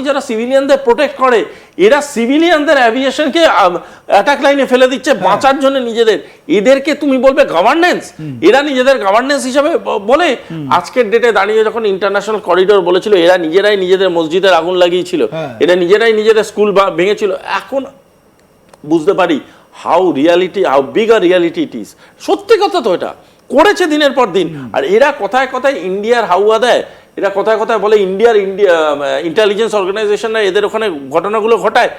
Army যারা সিভিলিয়ানদের protect করে এরা সিভিলিয়ানদের অ্যাভিয়েশনকে অ্যাটাক লাইনে ফেলে দিচ্ছে বাঁচার জন্য নিজেদের। এদেরকে তুমি বলবে গভর্নেন্স এরা নিজেদের গভর্নেন্স হিসাবে বলে আজকের ডেটে দাঁড়িয়ে যখন ইন্টারন্যাশনাল করিডোর বলেছিল এরা নিজেরাই নিজেদের মসজিদের আগুন লাগিয়েছিল হ্যাঁ। এরা নিজেরাই নিজেদের স্কুল বা ভেঙেছিল। এখন বুঝতে পারি হাউ রিয়ালিটি হাউ বিগ আর রিয়ালিটি ইট ইজ সত্যি কথা তো এটা। করেছে দিনের পর দিন। আর এরা কথায় কথায় ইন্ডিয়ার হাউয়া দেয়। এরা কথায় কথায় বলে ইন্ডিয়ার ইন্ডিয়া ইন্টেলিজেন্স অর্গানাইজেশনরা এদের ওখানে ঘটনাগুলো ঘটায়।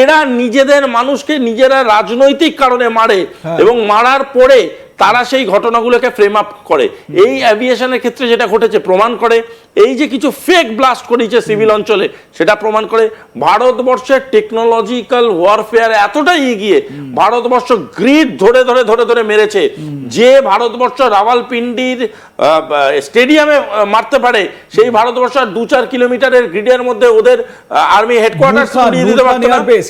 এরা নিজেদের মানুষকে নিজেরা রাজনৈতিক কারণে মারে এবং মারার পরে তারা সেই ঘটনাগুলোকে ফ্রেম আপ করে। এই অ্যাভিয়েশনের ক্ষেত্রে যেটা ঘটেছে প্রমাণ করে। এই যে কিছু ফেক ব্লাস্ট করেছে সিভিল অঞ্চলে সেটা প্রমাণ করে ভারতবর্ষের টেকনোলজিক্যাল ওয়ারফেয়ার এতটাই এগিয়ে ভারতবর্ষ গ্রিড ধরে ধরে ধরে ধরে মেরেছে। যে ভারতবর্ষ রাওয়ালপিন্ডির স্টেডিয়ামে মারতে পারে। সেই ভারতবর্ষের দু চার কিলোমিটারের গ্রিডের মধ্যে ওদের আর্মি হেডকোয়ার্টার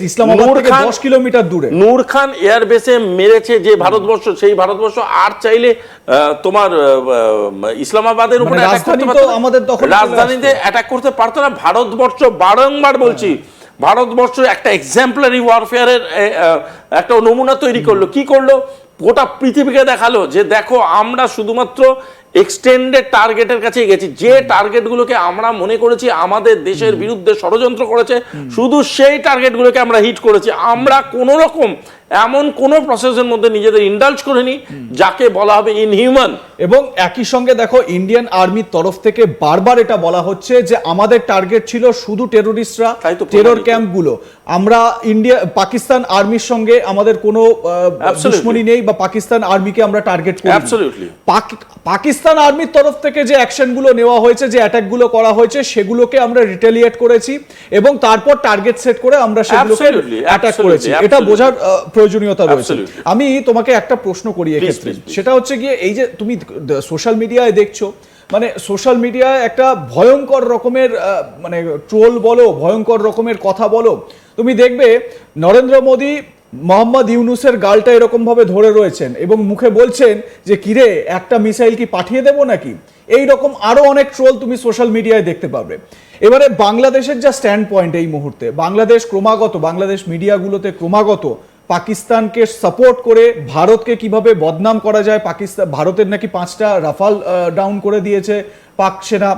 ইসলামাবাদ থেকে 10 কিলোমিটার দূরে। নূর খান এয়ারবেসে মেরেছে যে ভারতবর্ষ সেই ভারতবর্ষ আর চাইলে তোমার ইসলামাবাদের উপরে মানে করতে পারতো আমাদের দখলে রাজধানীতে অ্যাটাক করতে পারতো না। ভারতবর্ষ বারংবার বলছি ভারতবর্ষ একটা এক্সাম্পলারি ওয়ারফেয়ারের একটা নমুনা তৈরি করল। কি করল? গোটা পৃথিবীকে দেখাল যে দেখো আমরা শুধুমাত্র এক্সটেন্ডেড টার্গেটের কাছে গেছি। যে টার্গেটগুলোকে আমরা মনে করেছি আমাদের দেশের বিরুদ্ধে ষড়যন্ত্র করেছে শুধু সেই টার্গেটগুলোকে আমরা হিট করেছি। আমরা কোনো রকম এমন কোনো প্রসেসের মধ্যে নিজেদের ইন্ডালজ করিনি যাকে বলা হবে ইনহিউম্যান এবং একই সঙ্গে দেখো ইন্ডিয়ান আর্মির তরফ থেকে বারবার এটা বলা হচ্ছে যে আমাদের টার্গেট ছিল শুধু টেরোরিস্টরা টেরর। ক্যাম্পগুলো আমরা ইন্ডিয়া পাকিস্তান আর্মির সঙ্গে আমাদের কোনো. দুশ্মনী নেই বা পাকিস্তান আর্মিকে আমরা টার্গেট করি Absolutely. পাকিস্তান আর্মির তরফ থেকে যে অ্যাকশনগুলো নেওয়া হয়েছে যে অ্যাটাকগুলো করা হয়েছে সেগুলোকে আমরা রিটেলিয়েট করেছি এবং তারপর টার্গেট সেট করে আমরা সেগুলোকে অ্যাটাক করেছি এটা বোঝার প্রয়োজনীয়তা রয়েছে। আমি তোমাকে একটা প্রশ্ন করি এক্ষেত্রে. সেটা হচ্ছে গিয়ে এই যে তুমি সোশ্যাল মিডিয়ায় দেখছ মানে সোশ্যাল মিডিয়ায় একটা ভয়ঙ্কর রকমের মানে ট্রোল বলো ভয়ঙ্কর রকমের কথা বলো তুমি দেখবে নরেন্দ্র মোদী মোহাম্মদ ইউনুসের গালটা এরকম ভাবে ধরে রয়েছেন এবং মুখে বলছেন যে কিরে একটা মিসাইল কি পাঠিয়ে দেবো নাকি? এই রকম আরও অনেক ট্রোল তুমি সোশ্যাল মিডিয়ায় দেখতে পাবে। এবারে বাংলাদেশের যা স্ট্যান্ড পয়েন্ট এই মুহূর্তে বাংলাদেশ ক্রমাগত বাংলাদেশ মিডিয়াগুলোতে ক্রমাগত পাকিস্তানকে সাপোর্ট করে ভারতকে কীভাবে বদনাম করা যায়? পাকিস্তান ভারতের নাকি পাঁচটা রাফাল ডাউন করে দিয়েছে পাক সেনা।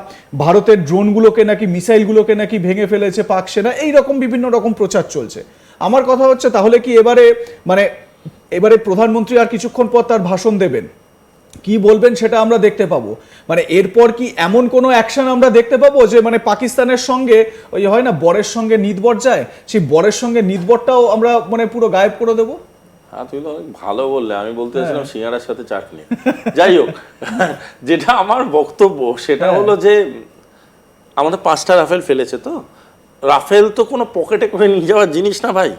ভারতের ড্রোনগুলোকে নাকি, মিসাইলগুলোকে নাকি ভেঙে ফেলেছে পাক সেনা। এই রকম বিভিন্ন রকম প্রচার চলছে। আমার কথা হচ্ছে, তাহলে কি এবারে মানে এবারে প্রধানমন্ত্রী আর কিছুক্ষণ পর তার ভাষণ দেবেন? কি বলবেন সেটা আমরা দেখতে পাবো। মানে এরপর কি এমন কোনো অ্যাকশন আমরা দেখতে পাবো যে মানে পাকিস্তানের সঙ্গে ওই হয় না বরের সঙ্গে নিদবর যায়? সেই বরের সঙ্গে নিদবরটাও আমরা মানে পুরো গায়েব করে দেবো? হ্যাঁ তুমি তো অনেক ভালো বললে আমি বলতে চাইছিলাম সিঙ্গারার সাথে চাটনি। যাই হোক যেটা আমার বক্তব্য সেটা হলো যে আমাদের পাঁচটা রাফেল ফেলেছে তো? রাফেল তো কোনো পকেটে করে নিয়ে যাওয়ার জিনিস না ভাই।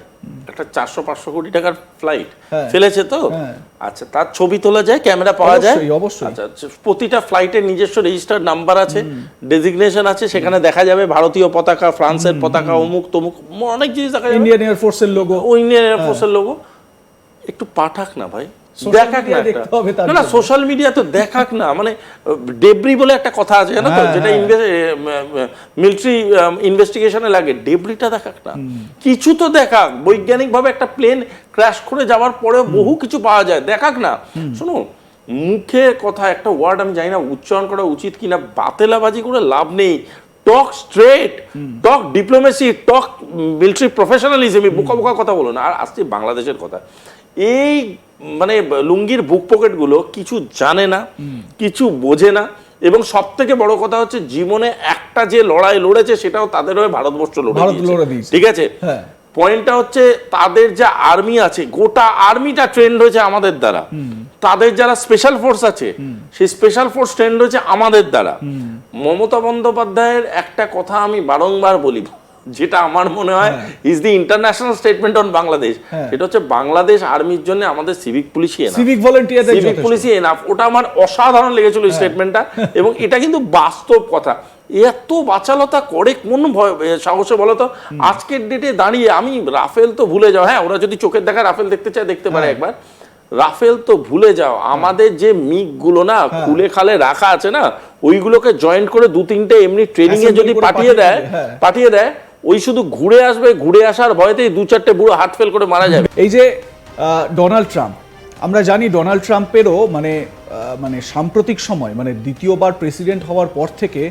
একটা চারশো পাঁচশো কোটি টাকার ফ্লাইট হ্যাঁ। ফেলেছে তো? হ্যাঁ। আচ্ছা তার ছবি তোলা যায় ক্যামেরা পাওয়া যায়? অবশ্যই। আচ্ছা আচ্ছা, প্রতিটা ফ্লাইটের নিজস্ব রেজিস্টার্ড নাম্বার আছে ডেজিগনেশন আছে সেখানে দেখা যাবে ভারতীয় পতাকা ফ্রান্সের পতাকা অমুক তমুক অনেক জিনিস দেখা যাবে। ইন্ডিয়ান এয়ারফোর্সের লোগো ও ইন্ডিয়ান এয়ারফোর্সের লোগো একটু পাঠাক না ভাই। দেখাক না না না সোশ্যাল মিডিয়া তো দেখাক না। মানে ডেব্রি বলে একটা কথা আছে জানো তো? হ্যাঁ, যেটা মিলিটারি ইনভেস্টিগেশনে লাগে। ডেব্রিটা দেখাক না। কিছু তো দেখাক। বৈজ্ঞানিক ভাবে একটা প্লেন ক্র্যাশ করে যাওয়ার পরে বহু কিছু পাওয়া যায়। দেখাক না। শোনো মুখে কথা একটা ওয়ার্ড আমি জানি না উচ্চারণ করা উচিত কিনা বাতেলাবাজি করে লাভ নেই। Talk straight talk diplomacy talk military professionalism বোকা বোকা কথা বলো না। আর আসছে বাংলাদেশের কথা। এই মানে লুঙ্গির বুক পকেটগুলো কিছু জানে না কিছু বোঝে না এবং সব থেকে বড় কথা হচ্ছে জীবনে একটা যে লড়াই লড়েছে সেটাও তাদের হয়ে ভারতবর্ষ লড়ে। ঠিক আছে? হ্যাঁ। পয়েন্টটা হচ্ছে তাদের যে আর্মি আছে গোটা আর্মিটা ট্রেন্ড হয়েছে আমাদের দ্বারা। তাদের যারা স্পেশাল ফোর্স আছে সেই স্পেশাল ফোর্স ট্রেন্ড হয়েছে আমাদের দ্বারা। মমতা বন্দ্যোপাধ্যায়ের একটা কথা আমি বারংবার বলি যেটা আমার মনে হয় is the international statement on Bangladesh হ্যাঁ। সেটা হচ্ছে বাংলাদেশ আর্মির জন্য আমাদের সিভিক পুলিশই এনা সিভিক ভলেন্টিয়ারদের সিভিক পুলিশই এনাফ ওটা আমার অসাধারণ লেগেছিল স্টেটমেন্টটা এবং এটা কিন্তু বাস্তব কথা। এত বাচালতা করে কোন সাহসে বলো তো? আজকের ডেটে দাঁড়িয়ে আমি রাফেল তো ভুলে যাও। হ্যাঁ ওরা যদি চোখের দেখা রাফেল দেখতে চায় দেখতে পারে একবার। রাফেল তো ভুলে যাও। আমাদের যে মিগগুলো না খুলে খালে রাখা আছে না ওইগুলোকে জয়েন্ট করে দু তিনটে এমনি ট্রেনিং এ যদি পাঠিয়ে দেয় হ্যাঁ। পাঠিয়ে দেয় ওই শুধু ঘুরে আসবে ঘুরে আসার ভয়তেই দু চারটে বুড়ো হার্ট ফেল করে মারা যাবে এই যে ডোনাল্ড ট্রাম্প আমরা জানি ডোনাল্ড ট্রাম্পেরও মানে মানে সাম্প্রতিক সময় মানে দ্বিতীয়বার প্রেসিডেন্ট হওয়ার পর থেকে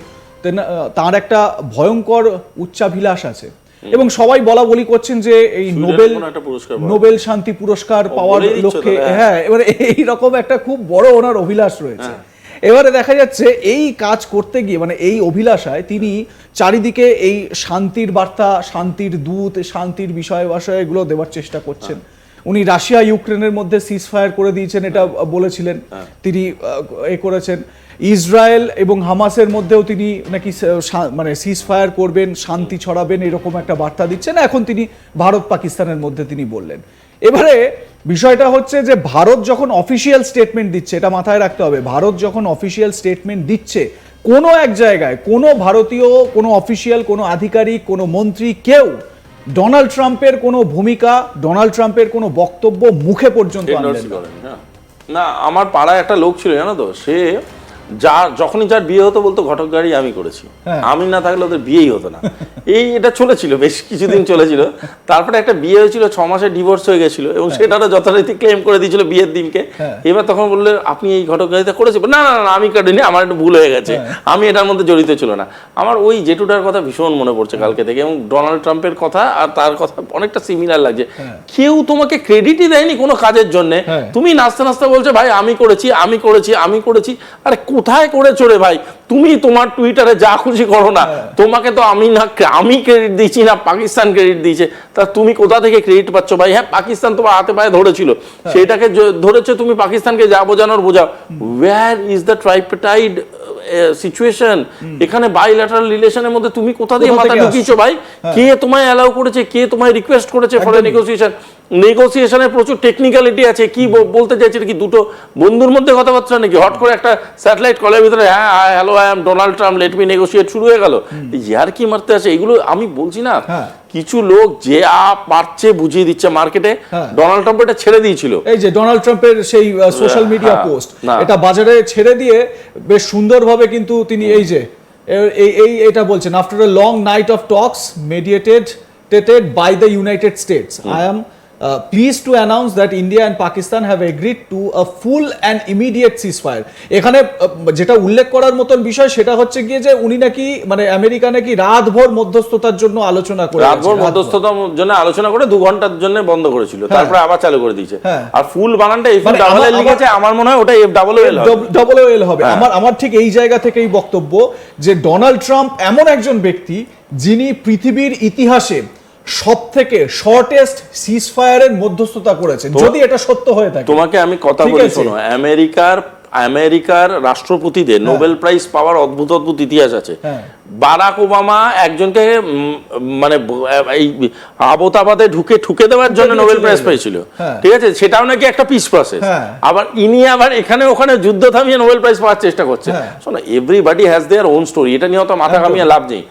তার একটা ভয়ঙ্কর উচ্চাভিলাষ আছে এবং সবাই বলা বলি করছেন যে এই নোবেল। নোবেল শান্তি পুরস্কার পাওয়ার লক্ষ্যে হ্যাঁ। হ্যাঁ এবারে এই রকম একটা খুব বড় ওনার অভিলাষ রয়েছে এবারে দেখা যাচ্ছে এই কাজ করতে গিয়ে মানে এই অভিলাষায় তিনি চারিদিকে এই শান্তির বার্তা শান্তির দূত শান্তির বিষয় বিষয় এগুলো দেওয়ার চেষ্টা করছেন। উনি রাশিয়া ইউক্রেনের মধ্যে সিজ ফায়ার করে দিয়েছেন এটা বলেছিলেন। তিনি এ করেছেন। ইসরায়েল এবং হামাসের মধ্যেও তিনি নাকি মানে সিজ ফায়ার করবেন শান্তি ছড়াবেন এরকম একটা বার্তা দিচ্ছেন। এখন তিনি ভারত পাকিস্তানের মধ্যে তিনি বললেন। এবারে বিষয়টা হচ্ছে যে ভারত যখন অফিসিয়াল স্টেটমেন্ট দিচ্ছে এটা মাথায় রাখতে হবে ভারত যখন অফিসিয়াল স্টেটমেন্ট দিচ্ছে কোনো এক জায়গায় কোনো ভারতীয় কোনো অফিসিয়াল কোনো আধিকারিক কোনো মন্ত্রী কেউ ডোনাল্ড ট্রাম্পের কোনো ভূমিকা ডোনাল্ড ট্রাম্পের কোনো বক্তব্য মুখে পর্যন্ত না। না আমার পাড়ায় একটা লোক ছিল জানো তো সে যা যখনই যার বিয়ে হতো বলতো ঘটক গাড়ি আমি করেছি। হ্যাঁ। আমি না থাকলে ওদের বিয়েই হতো না। এই এটা চলেছিল বেশ কিছুদিন চলেছিল। তারপরে একটা বিয়ে হয়েছিল ছ মাসে ডিভোর্স হয়ে গেছিল এবং সেটারও যথারীতি ক্লেম করে দিয়েছিল বিয়ের দিনকে। হ্যাঁ। এবার তখন বললে আপনি এই ঘটক গাড়িতে করেছেন? না না আমি কাটিনি আমার একটু ভুল হয়ে গেছে। হ্যাঁ। আমি এটার মধ্যে জড়িত ছিল না। আমার ওই জেঠুটার কথা ভীষণ মনে পড়ছে কালকে থেকে এবং ডোনাল্ড ট্রাম্পের কথা আর তার কথা অনেকটা সিমিলার লাগছে। কেউ তোমাকে ক্রেডিটই দেয়নি কোনো কাজের জন্য। হ্যাঁ। তুমি নাচতে নাচতে বলছো ভাই আমি করেছি আমি করেছি আমি করেছি। আরে কোথায় করেছ চড়ে ভাই? তুমি তোমার টুইটারে যা খুশি করো না তোমাকে তো আমি না আমি ক্রেডিট দিচ্ছি না পাকিস্তান ক্রেডিট দিয়েছে। তা তুমি কোথা থেকে ক্রেডিট পাচ্ছ ভাই? হ্যাঁ পাকিস্তান তোমার হাতে পায়ে ধরেছিল। সেটাকে য- ধরেছো তুমি পাকিস্তানকে যা বোঝানোর বোঝাও। War is the tripartite situation এখানে বাইল্যাটারাল রিলেশনের মধ্যে তুমি কোথা দিয়ে মাথা ঢুকিয়েছো ভাই? কে তোমায় অ্যালাউ করেছে? কে তোমায় রিকোয়েস্ট করেছে ফর। নেগোসিয়েশন নেগোসিয়েশনের প্রচুর টেকনিক্যালিটি আছে। কি বলতে চাইছে কি দুটো বন্ধুর মধ্যে কথাবার্তা নাকি? হট করে একটা স্যাটেলাইট কলের ভিতরে হ্যাঁ hello I am Donald Trump let me negotiate শুরু হয়ে গেল। ইয়ার কি মারতে আছে এগুলো আমি বলছি না হ্যাঁ। কিছু লোক যে আ পারছে বুঝিয়ে দিচ্ছে মার্কেটে হ্যাঁ। ডোনাল্ড ট্রাম্প এটা ছেড়ে দিয়েছিল। এই যে ডোনাল্ড ট্রাম্পের সেই সোশ্যাল মিডিয়া হ্যাঁ, পোস্ট এটা বাজারে ছেড়ে দিয়ে বেশ সুন্দরভাবে কিন্তু তিনি এই যে এই এই এটা বলছেন after a long night of talks mediated টেটেড by the United States I am pleased to announce that India and Pakistan have agreed to a full and immediate ceasefire এখানে আহ, যেটা উল্লেখ করার মতন বিষয় সেটা হচ্ছে গিয়ে যে উনি নাকি মানে আমেরিকা নাকি রাতভর মধ্যস্থতার জন্য আলোচনা করে রাতভর। মধ্যস্থতার জন্য আলোচনা করে দু ঘণ্টার জন্য বন্ধ করেছিল। তারপরে আবার চালু করে দিয়েছে। হ্যাঁ। আর ফুল বানানটা এফ ডাবল এল লিখেছে আমার মনে হয় ওটা F double L double L হবে। হ্যাঁ। আমার আমার ঠিক এই জায়গা থেকেই বক্তব্য যে ডোনাল্ড ট্রাম্প এমন একজন ব্যক্তি যিনি পৃথিবীর ইতিহাসে সব থেকে শর্টেস্ট সিজ ফায়ারের মধ্যস্থতা করেছেন যদি এটা সত্য হয়ে থাকে তোমাকে আমি কথা বলি শোনো আমেরিকার আমেরিকার রাষ্ট্রপতিদের নোবেল প্রাইজ পাওয়ার অদ্ভুত অদ্ভুত ইতিহাস আছে হ্যাঁ। বারাক ওবামা একজনকে মানে এই আবতাবাদে ঢুকে ঠুকে দেওয়ার জন্য নোবেল প্রাইজ। পেয়েছিল হ্যাঁ। ঠিক আছে সেটাও নাকি একটা পিস প্রসেস হ্যাঁ। আবার ইনি আবার এখানে ওখানে যুদ্ধ থামিয়ে নোবেল প্রাইজ পাওয়ার চেষ্টা করছে হ্যাঁ। শোনো everybody has their own story এটা নিয়ে অত মাথা কামিয়ে লাভ নেই